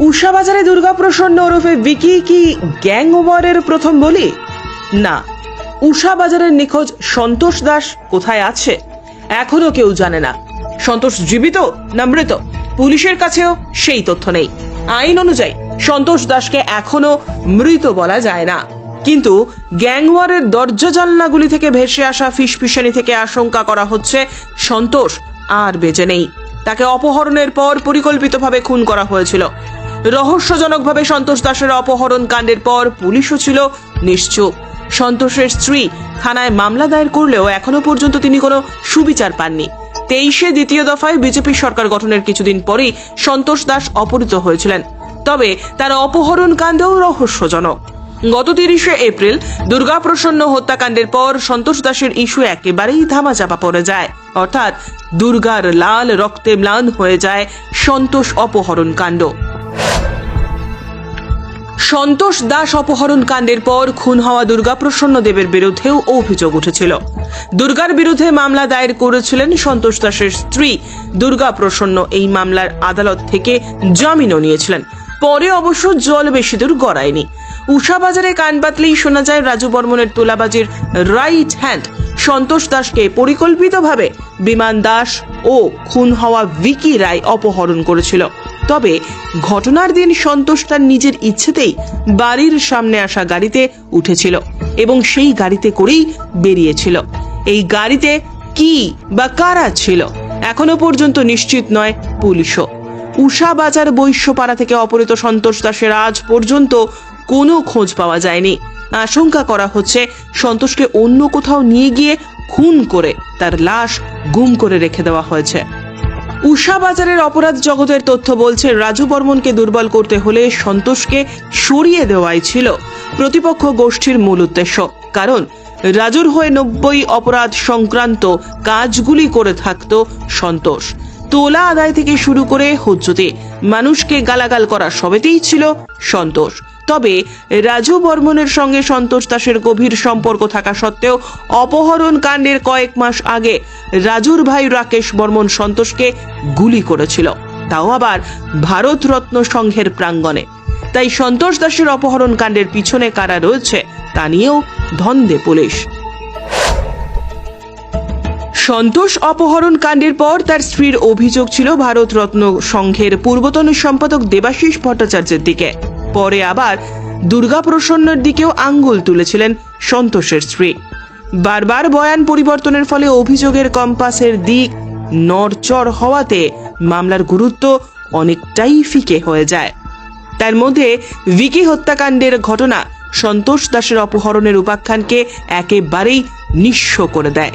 উষা বাজারে দুর্গাপ্রসন্ন ওরফে ভিকি কি গ্যাং ওভারের প্রথম বলি? না উষা বাজারের নিখোঁজ সন্তোষ দাস কোথায় আছে? এখনও কেউ জানে না। সন্তোষ জীবিত না মৃত? পুলিশের কাছেও সেই তথ্য নেই। আইন অনুযায়ী, সন্তোষ দাসকে এখনও মৃত বলা যায় না। কিন্তু গ্যাংওয়ারের দরজা জানলাগুলি থেকে ভেসে আসা ফিসফিসানি থেকে আশঙ্কা করা হচ্ছে সন্তোষ আর বেঁচে নেই। তাকে অপহরণের পর পরিকল্পিতভাবে খুন করা হয়েছিল। রহস্যজনকভাবে সন্তোষ দাসের অপহরণ কাণ্ডের পর পুলিশও ছিল নিশ্চুপ। সন্তোষের স্ত্রী থানায় মামলা দায়ের করলেও এখনও পর্যন্ত তিনি কোনো সুবিচার পাননি। তেইশে দ্বিতীয় দফায় বিজেপি সরকার গঠনের কিছুদিন পরেই সন্তোষ দাস অপহৃত হয়েছিলেন। তবে তার অপহরণ কাণ্ডেও রহস্যজনক। গত তিরিশে এপ্রিল দুর্গাপ্রসন্ন হত্যাকাণ্ডের পর সন্তোষ দাসের ইস্যু একেবারেই ধামাচাপা পড়ে যায়। অর্থাৎ দুর্গার লাল রক্তে ম্লান হয়ে যায় সন্তোষ অপহরণ কাণ্ড। সন্তোষ দাস অপহরণ কাণ্ডের পর খুন হওয়া দুর্গাপ্রসন্ন দেবের বিরুদ্ধেও অভিযোগ উঠেছিল। দুর্গার বিরুদ্ধে মামলা দায়ের করেছিলেন সন্তোষ দাসের স্ত্রী। দুর্গা প্রসন্ন এই মামলার আদালত থেকে জামিনও নিয়েছিলেন। পরে অবশ্য জল বেশি দূর গড়ায়নি। উষা বাজারে কান পাতলেই শোনা যায়, রাজু বর্মনের তোলাবাজির রাইট হ্যান্ড সন্তোষ দাসকে পরিকল্পিতভাবে বিমান দাস ও খুন হওয়া ভিকি রায় অপহরণ করেছিল। তবে ঘটনার দিন সন্তোষ তার নিজের ইচ্ছেতেই বাড়ির সামনে আসা গাড়িতে উঠেছিল এবং সেই গাড়িতে করেই বেরিয়েছিল। এই গাড়িতে কি বা কারা ছিল এখনও পর্যন্ত নিশ্চিত নয় পুলিশও। উষা বাজার বৈশ্যপাড়া থেকে অপহৃত সন্তোষ দাসের আজ পর্যন্ত কোনো খোঁজ পাওয়া যায়নি। আশঙ্কা করা হচ্ছে সন্তোষকে অন্য কোথাও নিয়ে গিয়ে খুন করে তার লাশ গুম করে রেখে দেওয়া হয়েছে। উষা বাজারের অপরাধ জগতের তথ্য বলছে, রাজু বর্মনকে দুর্বল করতে হলে সন্তোষকে সরিয়ে দেওয়াই ছিল প্রতিপক্ষ গোষ্ঠীর মূল উদ্দেশ্য। কারণ, রাজুর হয়ে নব্বই অপরাধ সংক্রান্ত কাজগুলি করে থাকত সন্তোষ। তোলা আদায় থেকে শুরু করে হুজ্জতে। মানুষকে গালাগাল করা সবেতেই ছিল সন্তোষ। তবে রাজু বর্মনের সঙ্গে সন্তোষ দাসের গভীর সম্পর্ক থাকা সত্ত্বেও অপহরণ কাণ্ডের কয়েক মাস আগে রাজুর ভাই রাকেশ বর্মন সন্তোষকে গুলি করেছিল। তাও আবার ভারতরত্ন সংঘের প্রাঙ্গণে। তাই সন্তোষ দাসের অপহরণ কাণ্ডের পিছনে কারা রয়েছে তা নিয়েও ধন্দে পুলিশ। সন্তোষ অপহরণ কাণ্ডের পর তার স্ত্রীর অভিযোগ ছিল ভারতরত্ন সংঘের পূর্বতন সম্পাদক দেবাশিস ভট্টাচার্যের দিকে। পরে আবার দুর্গা প্রসন্নের দিকেও আঙ্গুল তুলেছিলেন সন্তোষের স্ত্রী। বারবার বয়ান পরিবর্তনের ফলে অভিযোগের কম্পাসের দিক নড়চড় হওয়াতে মামলার গুরুত্ব অনেকটাই ফিকে হয়ে যায়। তার মধ্যে ভিকি হত্যাকাণ্ডের ঘটনা সন্তোষ দাসের অপহরণের উপাখ্যানকে একেবারেই নিঃস্ব করে দেয়।